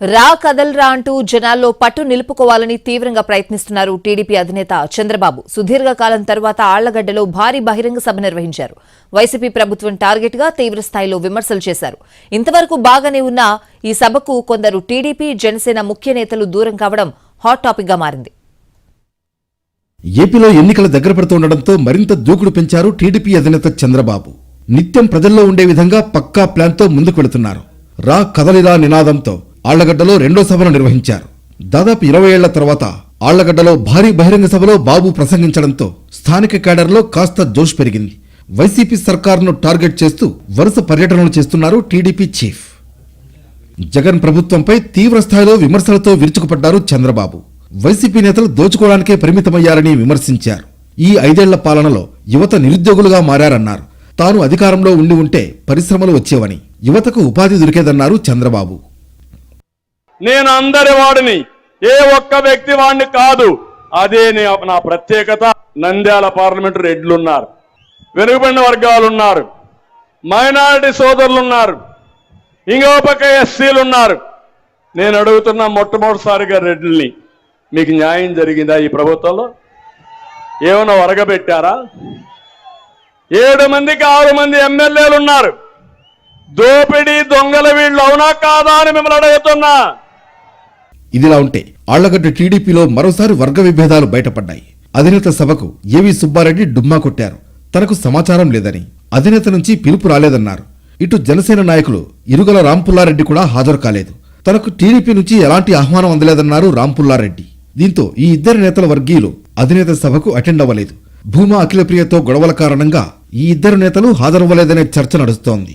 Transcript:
రా కదల్రా అంటూ జనాల్లో పట్టు నిలుపుకోవాలని తీవ్రంగా ప్రయత్నిస్తున్నారు టీడీపీ అధినేత చంద్రబాబు. సుదీర్ఘకాలం తర్వాత ఆళ్ళగడ్డలో భారీ బహిరంగ సభ నిర్వహించారు. వైసీపీ ప్రభుత్వం టార్గెట్గా తీవ్ర స్థాయిలో విమర్శలు చేశారు. ఇంతవరకు బాగానే ఉన్న ఈ సభకు కొందరు టీడీపీ జనసేన ముఖ్య నేతలు దూరం కావడం హాట్ టాపిక్గా మారింది. ఏపీలో ఎన్నికల దగ్గర పడుతుండటంతో మరింత దూకుడు పెంచారు టీడీపీ అధినేత చంద్రబాబు. నిత్యం ప్రజల్లో ఉండే విధంగా పక్కా ప్లాన్తో ముందుకు వెళుతున్నారు. రా కదలిరా నినాదంతో ఆళ్ళగడ్డలో రెండో సభను నిర్వహించారు. దాదాపు ఇరవై ఏళ్ళ తర్వాత ఆళ్ళగడ్డలో భారీ బహిరంగ సభలో బాబు ప్రసంగించడంతో స్థానిక కేడర్లో కాస్త జోష్ పెరిగింది. వైసీపీ సర్కారును టార్గెట్ చేస్తూ వరుస పర్యటనలు చేస్తున్నారు టీడీపీ చీఫ్. జగన్ ప్రభుత్వంపై తీవ్ర స్థాయిలో విమర్శలతో విరుచుకుపడ్డారు చంద్రబాబు. వైసీపీ నేతలు దోచుకోవడానికే పరిమితమయ్యారని విమర్శించారు. ఈ ఐదేళ్ళ పాలనలో యువత నిరుద్యోగులుగా మారారన్నారు. తాను అధికారంలో ఉండి ఉంటే పరిశ్రమలు వచ్చేవని యువతకు ఉపాధి దొరికేదన్నారు చంద్రబాబు. నేను అందరి వాడిని. ఏ ఒక్క వ్యక్తి వాడిని కాదు. అదే నా ప్రత్యేకత. నంద్యాల పార్లమెంటు రెడ్లున్నారు. వెనుకబడిన వర్గాలు ఉన్నారు మైనారిటీ సోదరులు ఉన్నారు ఇంకో పక్క ఎస్సీలు ఉన్నారు నేను అడుగుతున్న మొట్టమొదటిసారిగా రెడ్లని మీకు న్యాయం జరిగిందా ఈ ప్రభుత్వంలో? ఏమైనా వరగబెట్టారా ఏడు మందికి ఆరు మంది ఎమ్మెల్యేలు ఉన్నారు దోపిడీ దొంగల వీళ్ళు అవునా కాదా అని మిమ్మల్ని అడుగుతున్నా. ఇదిలా ఉంటే ఆళ్ళగడ్డ టీడీపీలో మరోసారి వర్గ విభేదాలు బయటపడ్డాయి. అధినేత సభకు ఏవి సుబ్బారెడ్డి డుమ్మా కొట్టారు. తనకు సమాచారం లేదని అధినేత నుంచి పిలుపు రాలేదన్నారు. ఇటు జనసేన నాయకులు ఇరుగల రాంపుల్లారెడ్డి కూడా హాజరు కాలేదు. తనకు టీడీపీ నుంచి ఎలాంటి ఆహ్వానం అందలేదన్నారు రాంపుల్లారెడ్డి. దీంతో ఈ ఇద్దరు నేతల వర్గీయులు అధినేత సభకు అటెండ్ అవ్వలేదు. భూమా అఖిలప్రియతో గొడవల కారణంగా ఈ ఇద్దరు నేతలు హాజరవ్వలేదనే చర్చ నడుస్తోంది.